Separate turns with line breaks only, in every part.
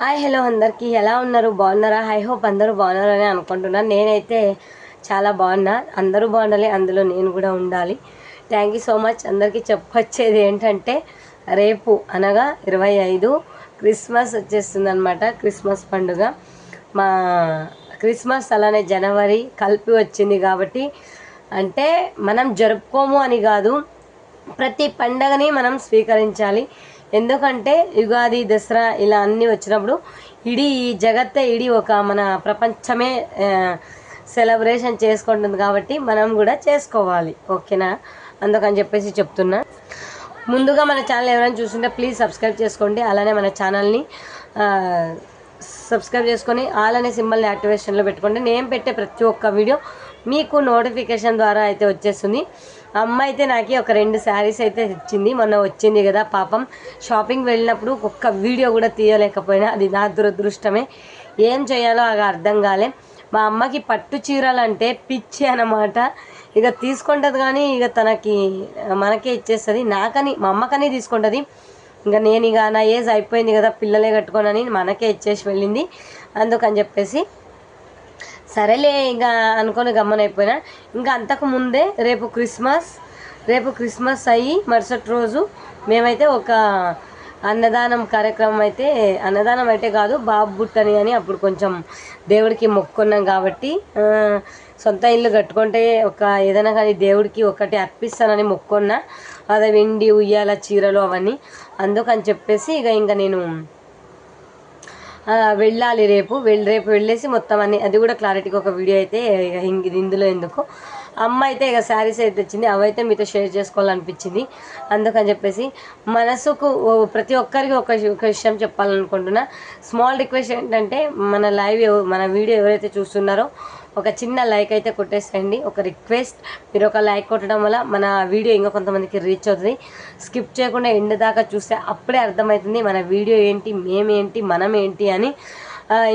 Hi hello అందరికీ. ఎలా ఉన్నారు? బాగున్నారా? ఐ హోప్ అందరూ బాగున్నారని అనుకుంటున్నాను నేనైతే చాలా బాగున్నా. అందరూ బాగుండాలి అందులో నేను కూడా ఉండాలి. థ్యాంక్ యూ సో మచ్ అందరికీ చెప్పొచ్చేది ఏంటంటే రేపు అనగా ఇరవై ఐదు క్రిస్మస్ వచ్చేస్తుంది అనమాట క్రిస్మస్ పండుగ. మా క్రిస్మస్ అలానే జనవరి కలిపి వచ్చింది కాబట్టి అంటే మనం జరుపుకోము అని కాదు ప్రతి పండగని మనం స్వీకరించాలి. ఎందుకంటే యుగాది దసరా ఇలా అన్నీ వచ్చినప్పుడు ఇడీ ఈ జగత్తే ఇడీ ఒక మన ప్రపంచమే సెలబ్రేషన్ చేసుకుంటుంది కాబట్టి మనం కూడా చేసుకోవాలి. ఓకేనా? అందుకని చెప్పేసి చెప్తున్నా. ముందుగా మన ఛానల్ ఎవరైనా చూస్తుంటే ప్లీజ్ సబ్స్క్రైబ్ చేసుకోండి. అలానే మన ఛానల్ని సబ్స్క్రైబ్ చేసుకొని ఆల్ అనే సింబల్ని యాక్టివేషన్లో పెట్టుకోండి. నేను పెట్టే ప్రతి ఒక్క వీడియో మీకు నోటిఫికేషన్ ద్వారా అయితే వచ్చేస్తుంది. అమ్మ అయితే నాకు ఒక రెండు శారీస్ అయితే ఇచ్చింది. మొన్న వచ్చింది కదా పాపం. షాపింగ్ వెళ్ళినప్పుడు ఒక్క వీడియో కూడా తీయలేకపోయినా అది నా దురదృష్టమే. ఏం చేయాలో అది అర్థం కాలే. మా అమ్మకి పట్టు చీరలు అంటే పిచ్చి అన్నమాట. ఇక తీసుకుంటుంది కానీ ఇక తనకి మనకే ఇచ్చేస్తుంది. నాకని మా అమ్మకనే తీసుకుంటుంది. ఇంకా నేను ఇక నా ఏజ్ అయిపోయింది కదా పిల్లలే కట్టుకోనని మనకే ఇచ్చేసి వెళ్ళింది. అందుకని చెప్పేసి సరేలే ఇంకా అనుకొని గమ్మనైపోయినా ఇంకా అంతకు ముందే రేపు క్రిస్మస్ రేపు క్రిస్మస్ అయ్యి మరుసటి రోజు మేమైతే ఒక అన్నదానం కార్యక్రమం అయితే అన్నదానం అయితే కాదు బాబు బుట్టని అని అప్పుడు కొంచెం దేవుడికి మొక్కున్నాం కాబట్టి సొంత ఇల్లు కట్టుకుంటే ఒక ఏదైనా కానీ దేవుడికి ఒకటి అర్పిస్తానని మొక్కున్నా అదే వెండి ఉయ్యాల చీరలు అవన్నీ అందుకని చెప్పేసి ఇక ఇంకా నేను వెళ్ళాలి రేపు. వెళ్ళి రేపు వెళ్ళేసి మొత్తం అన్ని అది కూడా క్లారిటీగా ఒక వీడియో అయితే ఇక ఇందులో ఎందుకు? అమ్మ అయితే ఇక శారీస్ అయితే వచ్చింది అవైతే మీతో షేర్ చేసుకోవాలనిపించింది. అందుకని చెప్పేసి మనసుకు ప్రతి ఒక్కరికి ఒక ఒక విషయం చెప్పాలనుకుంటున్నా. స్మాల్ రిక్వెస్ట్ ఏంటంటే మన లైవ్ మన వీడియో ఎవరైతే చూస్తున్నారో ఒక చిన్న లైక్ అయితే కొట్టేసేయండి. ఒక రిక్వెస్ట్ మీరు ఒక లైక్ కొట్టడం వల్ల మన వీడియో ఇంకా కొంతమందికి రీచ్ అవుతుంది. స్కిప్ చేయకుండా ఎండ్ దాకా చూస్తే అప్పుడే అర్థమవుతుంది మన వీడియో ఏంటి మేమేంటి మనం ఏంటి అని.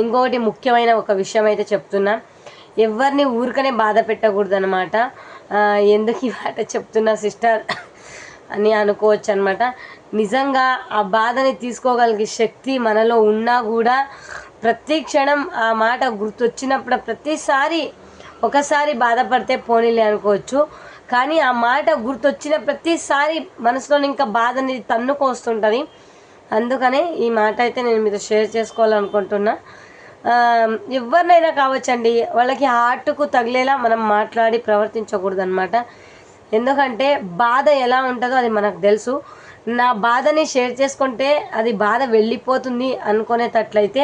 ఇంకొకటి ముఖ్యమైన ఒక విషయం అయితే చెప్తున్నా. ఎవరిని ఊరికనే బాధ పెట్టకూడదు అనమాట ఎందుకు ఈ మాట చెప్తున్నా సిస్టర్ అని అనుకోవచ్చు అనమాట నిజంగా ఆ బాధని తీసుకోగలిగే శక్తి మనలో ఉన్నా కూడా ప్రతి క్షణం ఆ మాట గుర్తొచ్చినప్పుడు ప్రతిసారి ఒకసారి బాధపడితే పోనీలే అనుకోవచ్చు. కానీ ఆ మాట గుర్తొచ్చిన ప్రతిసారి మనసులో ఇంకా బాధ అనేది తన్నుకొస్తుంటుంది. అందుకనే ఈ మాట అయితే నేను మీతో షేర్ చేసుకోవాలనుకుంటున్నా. ఎవరినైనా కావచ్చండి వాళ్ళకి హార్ట్కు తగిలేలా మనం మాట్లాడి ప్రవర్తించకూడదు అనమాట ఎందుకంటే బాధ ఎలా ఉంటుందో అది మనకు తెలుసు. నా బాధని షేర్ చేసుకుంటే అది బాధ వెళ్ళిపోతుంది అనుకునేటట్లయితే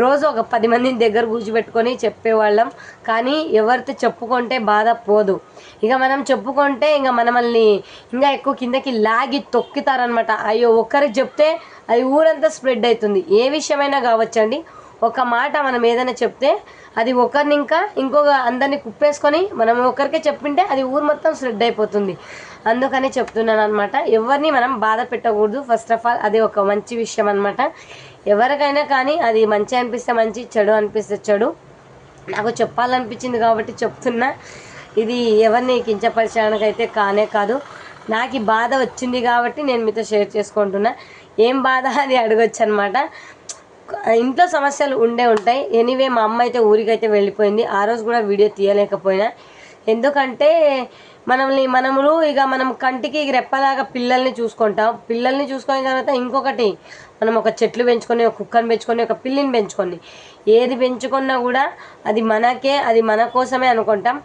రోజు ఒక పది మందిని దగ్గర కూర్చోబెట్టుకొని చెప్పేవాళ్ళం. కానీ ఎవరితో చెప్పుకుంటే బాధ పోదు. ఇక మనం చెప్పుకుంటే ఇంకా మనల్ని ఇంకా ఎక్కువ కిందకి లాగి తొక్కుతారనమాట అయ్యో ఒక్కరికి చెప్తే అది ఊరంతా స్ప్రెడ్ అవుతుంది. ఏ విషయమైనా కావచ్చండి. ఒక మాట మనం ఏదైనా చెప్తే అది ఒకరిని ఇంకా ఇంకొక అందరిని కుప్పేసుకొని మనం ఒకరికే చెప్పింటే అది ఊరు మొత్తం స్ప్రెడ్ అయిపోతుంది. అందుకని చెప్తున్నాను అనమాట ఎవరిని మనం బాధ పెట్టకూడదు. ఫస్ట్ ఆఫ్ ఆల్ అది ఒక మంచి విషయం అనమాట ఎవరికైనా కానీ అది మంచి అనిపిస్తే మంచి చెడు అనిపిస్తే చెడు. నాకు చెప్పాలనిపించింది కాబట్టి చెప్తున్నా. ఇది ఎవరిని కించపరచడానికి అయితే కానే కాదు. నాకు ఈ బాధ వచ్చింది కాబట్టి నేను మీతో షేర్ చేసుకుంటున్నా. ఏం బాధ అని అడగొచ్చు అనమాట ఇంట్లో సమస్యలు ఉండే ఉంటాయి. ఎనీవే మా అమ్మ అయితే ఊరికైతే వెళ్ళిపోయింది. ఆ రోజు కూడా వీడియో తీయలేకపోయినా. ఎందుకంటే మనల్ని మనములు ఇక మనం కంటికి రెప్పలాగా పిల్లల్ని చూసుకుంటాం. పిల్లల్ని చూసుకున్న తర్వాత ఇంకొకటి మనం ఒక చెట్లు పెంచుకొని ఒక కుక్కని పెంచుకొని ఒక పిల్లిని పెంచుకొని ఏది పెంచుకున్నా కూడా అది మనకే అది మన కోసమే అనుకుంటాం.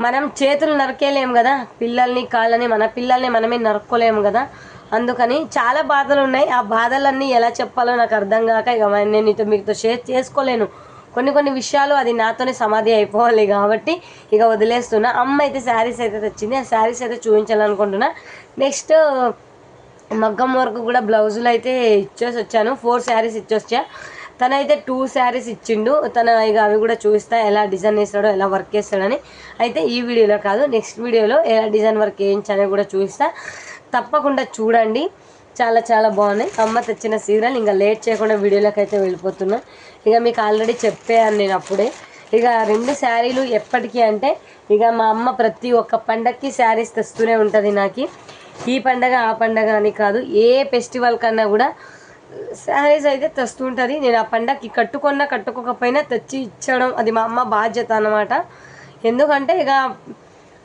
మనం చేతులు నరకేలేము కదా? పిల్లల్ని కాళ్ళని మన పిల్లల్ని మనమే నరుక్కోలేము కదా? అందుకని చాలా బాధలు ఉన్నాయి ఆ బాధలన్నీ ఎలా చెప్పాలో నాకు అర్థం కాక ఇక నేను నీతో మీతో షేర్ చేసుకోలేను. కొన్ని కొన్ని విషయాలు అది నాతోనే సమాధి అయిపోవాలి కాబట్టి ఇక వదిలేస్తున్నా. అమ్మ అయితే శారీస్ అయితే తెచ్చింది. ఆ శారీస్ అయితే చూపించాలనుకుంటున్నా. నెక్స్ట్ మగ్గం వరకు కూడా బ్లౌజులు అయితే ఇచ్చేసి వచ్చాను. ఫోర్ శారీస్ ఇచ్చొచ్చా తనైతే టూ శారీస్ ఇచ్చిండు. తన ఇక అవి కూడా చూపిస్తా. ఎలా డిజైన్ వేస్తాడో ఎలా వర్క్ చేస్తాడని. అయితే ఈ వీడియోలో కాదు నెక్స్ట్ వీడియోలో ఎలా డిజైన్ వర్క్ వేయించాలని కూడా చూపిస్తా. తప్పకుండా చూడండి. చాలా చాలా బాగున్నాయి. అమ్మ తెచ్చిన సీరియల్ ఇంకా లేట్ చేయకుండా వీడియోలోకి అయితే వెళ్ళిపోతున్నా. ఇక మీకు ఆల్రెడీ చెప్పాను నేను అప్పుడే. ఇక రెండు శారీలు ఎప్పటికీ అంటే ఇక మా అమ్మ ప్రతి ఒక్క పండగకి శారీస్ తెస్తూనే ఉంటుంది నాకు. ఈ పండగ ఆ పండగ అని కాదు ఏ ఫెస్టివల్ కన్నా కూడా శారీస్ అయితే తెస్తుంటుంది నేను ఆ పండగకి కట్టుకున్నా కట్టుకోకపోయినా తెచ్చి ఇచ్చడం అది మా అమ్మ బాధ్యత అన్నమాట. ఎందుకంటే ఇక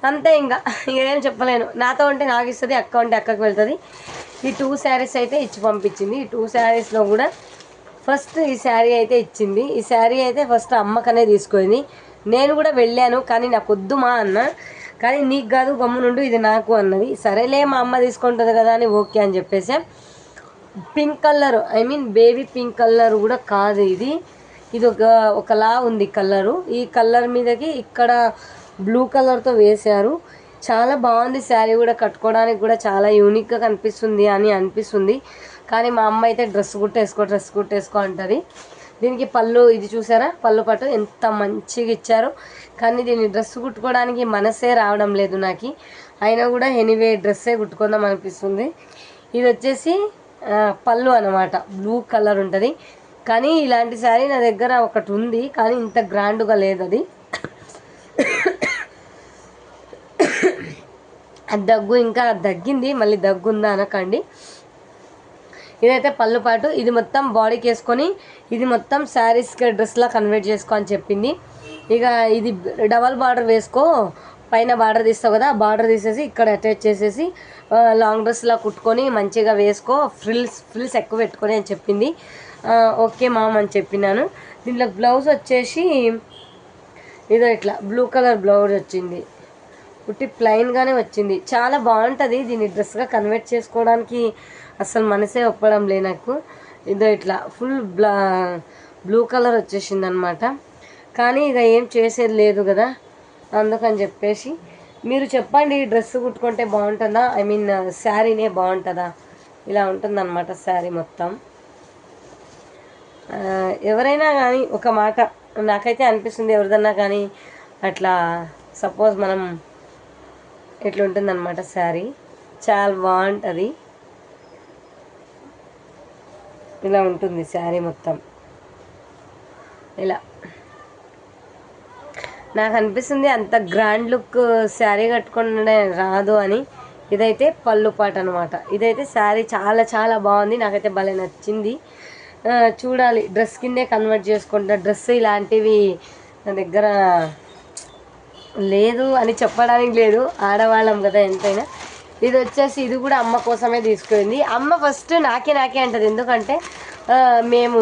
అంతే ఇంకా. ఇంకేం ఏం చెప్పలేను. నాతో ఉంటే నాకు ఇస్తుంది అక్క ఉంటే అక్కకి వెళ్తుంది. ఈ టూ శారీస్ అయితే ఇచ్చి పంపించింది. ఈ టూ శారీస్లో కూడా ఫస్ట్ ఈ శారీ అయితే ఇచ్చింది. ఈ శారీ అయితే ఫస్ట్ అమ్మకనే తీసుకుంది. నేను కూడా వెళ్ళాను కానీ నాకు వద్దు మా అన్న. కానీ నీకు కాదు గమ్మునుండు ఇది నాకు అన్నది. సరేలే మా అమ్మ తీసుకుంటుంది కదా అని ఓకే అని చెప్పేసి. Pink colour I mean baby pink colour కూడా కాదు ఇది. ఇది ఒక ఒకలా ఉంది కలరు. ఈ కలర్ మీదకి ఇక్కడ బ్లూ కలర్తో వేశారు. చాలా బాగుంది శారీ కూడా కట్టుకోవడానికి కూడా చాలా యూనిక్గా కనిపిస్తుంది అని అనిపిస్తుంది. కానీ మా అమ్మ అయితే డ్రెస్ కుట్టేసుకో డ్రెస్ కుట్టేసుకో అంటుంది. దీనికి పళ్ళు ఇది చూసారా? పళ్ళు పట్టు ఎంత మంచిగా ఇచ్చారు. కానీ దీన్ని డ్రెస్ కుట్టుకోవడానికి మనసే రావడం లేదు నాకు. అయినా కూడా ఎనీవే డ్రెస్సే కుట్టుకుందాం అనిపిస్తుంది. ఇది వచ్చేసి పళ్ళు అనమాట బ్లూ కలర్ ఉంటుంది. కానీ ఇలాంటి శారీ నా దగ్గర ఒకటి ఉంది. కానీ ఇంత గ్రాండ్గా లేదు అది ఆ దగ్గు ఇంకా దగ్గింది మళ్ళీ దగ్గు ఉందా అనకండి. ఇదైతే పళ్ళు పాటు ఇది మొత్తం బాడీకి వేసుకొని ఇది మొత్తం శారీస్కి డ్రెస్లా కన్వర్ట్ చేసుకో అని చెప్పింది. ఇక ఇది డబల్ బార్డర్ వేసుకో పైన బార్డర్ తీస్తావు కదా బార్డర్ తీసేసి ఇక్కడ అటాచ్ చేసేసి లాంగ్ డ్రెస్లా కుట్టుకొని మంచిగా వేసుకో ఫ్రిల్స్ ఫ్రిల్స్ ఎక్కువ పెట్టుకొని అని చెప్పింది. ఓకే మామ్ అని చెప్పినాను. దీంట్లో బ్లౌజ్ వచ్చేసి ఇదో ఇట్లా బ్లూ కలర్ బ్లౌజ్ వచ్చింది. కుట్టి ప్లెయిన్గానే వచ్చింది. చాలా బాగుంటుంది దీన్ని డ్రెస్గా కన్వర్ట్ చేసుకోవడానికి. అసలు మనసే ఒప్పడం లే నాకు. ఇదో ఇట్లా ఫుల్ బ్లా బ్లూ కలర్ వచ్చేసింది అనమాట కానీ ఇక ఏం చేసేది లేదు కదా. అందుకని చెప్పేసి మీరు చెప్పండి ఈ డ్రెస్ కుట్టుకుంటే బాగుంటుందా? ఐ మీన్ శారీనే బాగుంటుందా? ఇలా ఉంటుందన్నమాట శారీ మొత్తం. ఎవరైనా కానీ ఒక మాట నాకైతే అనిపిస్తుంది ఎవరిదన్నా కానీ అట్లా సపోజ్ మనం ఇట్లా ఉంటుందన్నమాట శారీ. చాలా బాగుంటుంది. ఇలా ఉంటుంది శారీ మొత్తం. ఇలా. నాకు అనిపిస్తుంది అంత గ్రాండ్ లుక్ శారీ కట్టుకుంటే రాదు అని. ఇదైతే పళ్ళు పాట అనమాట ఇదైతే శారీ చాలా చాలా బాగుంది. నాకైతే భలే నచ్చింది. చూడాలి. డ్రెస్ కిందే కన్వర్ట్ చేసుకుంటా. డ్రెస్ ఇలాంటివి నా దగ్గర లేదు అని చెప్పడానికి లేదు. ఆడవాళ్ళం కదా ఎంతైనా. ఇది వచ్చేసి ఇది కూడా అమ్మ కోసమే తీసుకుంది. అమ్మ ఫస్ట్ నాకే నాకే అంటది. ఎందుకంటే మేము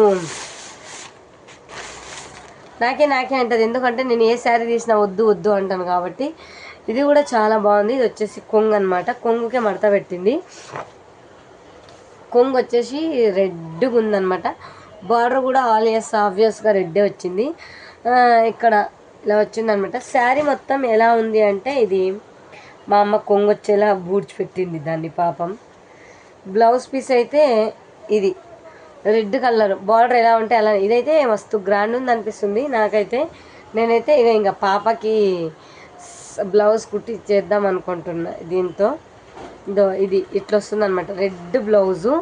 నాకే నాకే అంటది. ఎందుకంటే నేను ఏ శారీ తీసినా వద్దు వద్దు అంటాను కాబట్టి. ఇది కూడా చాలా బాగుంది. ఇది వచ్చేసి కొంగు అనమాట కొంగుకే మడత పెట్టింది. కొంగు వచ్చేసి రెడ్గా ఉందన్నమాట. బార్డర్ కూడా ఆల్ ఆలియస్ ఆబ్వియస్గా రెడ్డే వచ్చింది. ఇక్కడ ఇలా వచ్చిందనమాట. శారీ మొత్తం ఎలా ఉంది అంటే ఇది మా అమ్మ కొంగు వచ్చేలా బూడ్చి పెట్టింది దాన్ని పాపం. బ్లౌజ్ పీస్ అయితే ఇది రెడ్ కలర్. బార్డర్ ఎలా ఉంటే అలా ఇదైతే మస్తు గ్రాండ్ ఉంది అనిపిస్తుంది. నాకైతే నేనైతే ఇక ఇంకా పాపకి బ్లౌజ్ కుట్టి చేద్దాం అనుకుంటున్నా దీంతో. ఇదో ఇది ఇట్లా వస్తుంది అనమాట రెడ్ బ్లౌజు.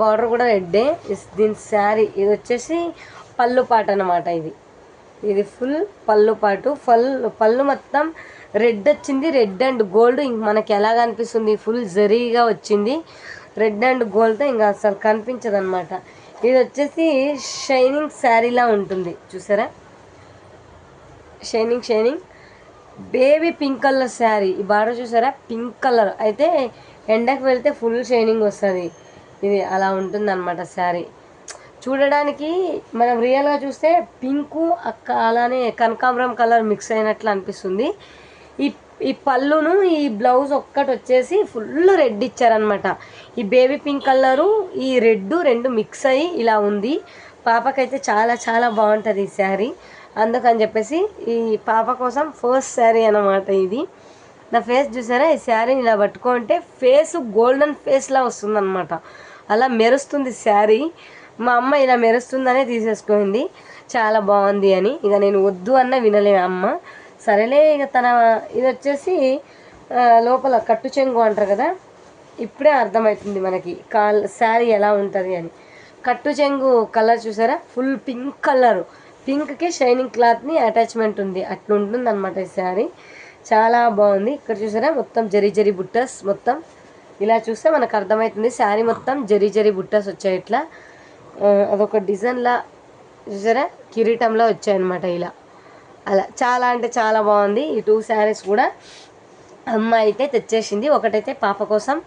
బార్డర్ కూడా రెడ్డే. దీని శారీ ఇది వచ్చేసి పళ్ళు పాట అనమాట ఇది. ఇది ఫుల్ పళ్ళు పాటు. ఫల్ పళ్ళు మొత్తం రెడ్ వచ్చింది. రెడ్ అండ్ గోల్డ్ ఇంక మనకి ఎలా కనిపిస్తుంది ఫుల్ జరీగా వచ్చింది. రెడ్ అండ్ గోల్డ్తో ఇంకా అసలు కనిపించదు అనమాట ఇది వచ్చేసి షైనింగ్ శారీలా ఉంటుంది. చూసారా? Shining shining baby pink colour sari ఈ బార్డర్ చూసారా? పింక్ కలర్ అయితే ఎండకు వెళ్తే ఫుల్ షైనింగ్ వస్తుంది. ఇది అలా ఉంటుంది అనమాట శారీ చూడడానికి మనం రియల్గా చూస్తే పింకు అక్క అలానే కనకాంబరం కలర్ మిక్స్ అయినట్లు అనిపిస్తుంది. ఈ ఈ పళ్ళును ఈ బ్లౌజ్ ఒక్కటి వచ్చేసి ఫుల్ రెడ్ ఇచ్చారనమాట ఈ బేబీ పింక్ కలరు ఈ రెడ్ రెండు మిక్స్ అయ్యి ఇలా ఉంది. పాపకైతే చాలా చాలా బాగుంటుంది ఈ శారీ. అందుకని చెప్పేసి ఈ పాప కోసం ఫస్ట్ శారీ అన్నమాట ఇది. నా ఫేస్ చూసారా? ఈ శారీ ఇలా పట్టుకుంటే ఫేస్ గోల్డెన్ ఫేస్లా వస్తుందన్నమాట. అలా మెరుస్తుంది శారీ. మా అమ్మ ఇలా మెరుస్తుందనే తీసేసుకుంది చాలా బాగుంది అని. ఇక నేను వద్దు అన్న వినలే అమ్మ. సరేలే ఇక తన ఇది వచ్చేసి లోపల కట్టు చెంగు అంటారు కదా ఇప్పుడే అర్థమవుతుంది మనకి కాల్ శారీ ఎలా ఉంటుంది అని. కట్టు చెంగు కలర్ చూసారా? Full pink colour. పింక్కి షైనింగ్ క్లాత్ని అటాచ్మెంట్ ఉంది. అట్లా ఉంటుంది అనమాట ఈ శారీ. చాలా బాగుంది. ఇక్కడ చూసారా? మొత్తం జరి జరి బుట్టస్ మొత్తం. ఇలా చూస్తే మనకు అర్థమవుతుంది. శారీ మొత్తం జరి జరి బుట్టస్ వచ్చాయి ఇట్లా. అదొక డిజైన్లా చూసారా? కిరీటంలో వచ్చాయన్నమాట ఇలా. అలా చాలా అంటే చాలా బాగుంది. ఈ టూ శారీస్ కూడా అమ్మ అయితే తెచ్చేసింది. ఒకటైతే పాప కోసం.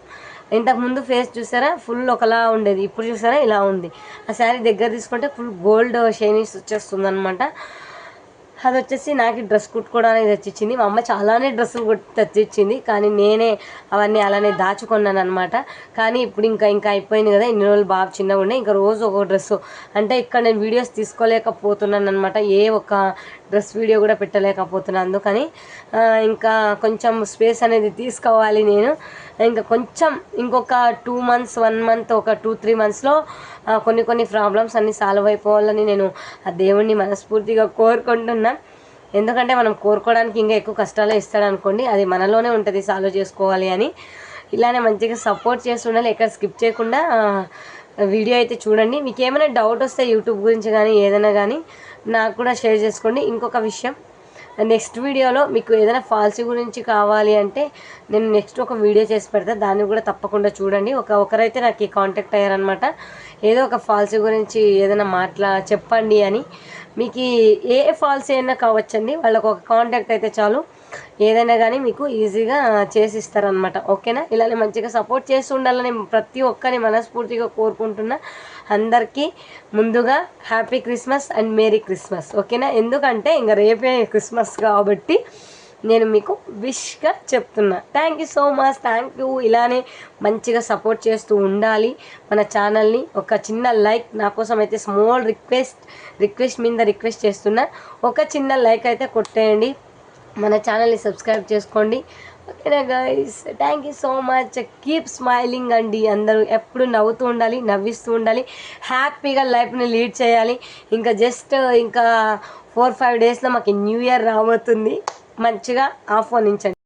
ఇంతకు ముందు ఫేస్ చూసారా? ఫుల్ ఒకలా ఉండేది. ఇప్పుడు చూసారా? ఇలా ఉంది. ఆ శారీ దగ్గర తీసుకుంటే ఫుల్ గోల్డ్ షైనింగ్స్ వచ్చేస్తుంది అనమాట అది వచ్చేసి నాకు డ్రెస్ కుట్టుకోవడానికి తెచ్చిచ్చింది. మా అమ్మ చాలానే డ్రెస్సులు తెచ్చిచ్చింది. కానీ నేనే అవన్నీ అలానే దాచుకున్నాను అనమాట కానీ ఇప్పుడు ఇంకా ఇంకా అయిపోయింది కదా. ఇన్ని రోజులు బాబు చిన్నగా ఉండే ఇంకా రోజు ఒక డ్రెస్సు. అంటే ఇక్కడ నేను వీడియోస్ తీసుకోలేకపోతున్నాను అనమాట ఏ ఒక్క డ్రెస్ వీడియో కూడా పెట్టలేకపోతున్నాను అందుకని ఇంకా కొంచెం స్పేస్ అనేది తీసుకోవాలి నేను. ఇంకా కొంచెం ఇంకొక టూ మంత్స్ వన్ మంత్ ఒక టూ త్రీ మంత్స్లో కొన్ని కొన్ని ప్రాబ్లమ్స్ అన్నీ సాల్వ్ అయిపోవాలని నేను ఆ దేవుణ్ణి మనస్ఫూర్తిగా కోరుకుంటున్నాను ఎందుకంటే మనం కోరుకోవడానికి ఇంకా ఎక్కువ కష్టాలు ఇస్తాడు అనుకోండి అది మనలోనే ఉంటుంది సాల్వ్ చేసుకోవాలి అని. ఇలానే మంచిగా సపోర్ట్ చేస్తుండాలి ఎక్కడ స్కిప్ చేయకుండా వీడియో అయితే చూడండి. మీకు ఏమైనా డౌట్ వస్తే యూట్యూబ్ గురించి కానీ ఏదైనా కానీ నాకు కూడా షేర్ చేసుకోండి. ఇంకొక విషయం. నెక్స్ట్ వీడియోలో మీకు ఏదైనా ఫాల్సీ గురించి కావాలి అంటే నేను నెక్స్ట్ ఒక వీడియో చేసి పెడతా. దాన్ని కూడా తప్పకుండా చూడండి. ఒక ఒకరైతే నాకు కాంటాక్ట్ అయ్యారనమాట ఏదో ఒక ఫాల్సీ గురించి ఏదైనా మాట్లా చెప్పండి అని. మీకు ఏ ఫాల్సీ అయినా కావచ్చండి. వాళ్ళకు ఒక కాంటాక్ట్ అయితే చాలు. ఏదైనా కానీ మీకు ఈజీగా చేసిస్తారనమాట ఓకేనా? ఇలానే మంచిగా సపోర్ట్ చేస్తూ ఉండాలని ప్రతి ఒక్కరిని మనస్ఫూర్తిగా కోరుకుంటున్నా అందరికీ ముందుగా happy Christmas and merry Christmas. ఓకేనా? ఎందుకంటే ఇంకా రేపే క్రిస్మస్ కాబట్టి నేను మీకు విష్గా చెప్తున్నా. Thank you so much. Thank you. ఇలానే మంచిగా సపోర్ట్ చేస్తూ ఉండాలి. మన ఛానల్ని ఒక చిన్న లైక్ నా కోసం అయితే స్మాల్ రిక్వెస్ట్ రిక్వెస్ట్ మీద రిక్వెస్ట్ చేస్తున్నా. ఒక చిన్న లైక్ అయితే కొట్టేయండి. మన ఛానల్ని సబ్స్క్రైబ్ చేసుకోండి. ఓకేనా guys thank you so much keep smiling అండి. అందరూ ఎప్పుడు నవ్వుతూ ఉండాలి నవ్విస్తూ ఉండాలి. హ్యాపీగా లైఫ్ని లీడ్ చేయాలి. ఇంకా జస్ట్ ఇంకా ఫోర్ ఫైవ్ డేస్లో మాకు న్యూ ఇయర్ రాబోతుంది. మంచిగా ఆహ్వానించండి.